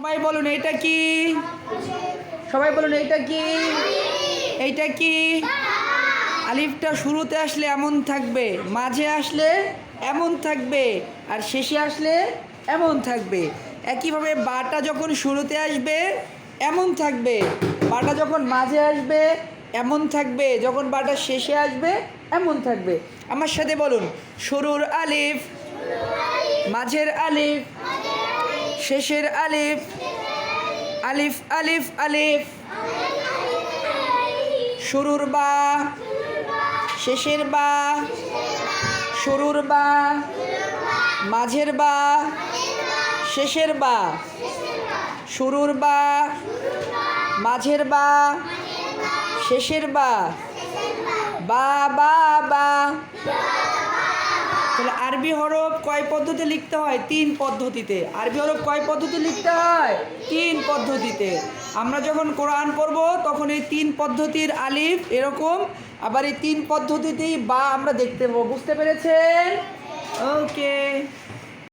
সবাই বলুন, এইটা কি? সবাই বলুন, এইটা কি? এইটা কি? আলিফটা শুরুতে আসলে এমন থাকবে, মাঝে আসলে এমন থাকবে, আর শেষে আসলে এমন থাকবে। একইভাবে বাটা যখন শুরুতে আসবে, এমন থাকবে। বাটা যখন মাঝে আসবে, এমন থাকবে। যখন বাটা শেষে আসবে, এমন থাকবে। আমার সাথে বলুন, শুরুর আলিফ, মাঝের আলিফ শেষের আলিফ। আলিফ আলিফ আলিফ। শুরুর বা। শেষের বা। শুরুর বা। মাঝের বা। শেষের বা। শুরুর বা। মাঝের বা। শেষের বা। বা বা তাহলে আরবি হরফ কয় পদ্ধতি লিখতে হয়? তিন পদ্ধতিতে। আরবি হরফ কয় পদ্ধতি লিখতে হয়? তিন পদ্ধতিতে। আমরা যখন কোরআন পড়ব, তখন এই তিন পদ্ধতির আলিফ এরকম, আবার এই তিন পদ্ধতিতেই বা আমরা দেখতে পাবো। বুঝতে পেরেছেন?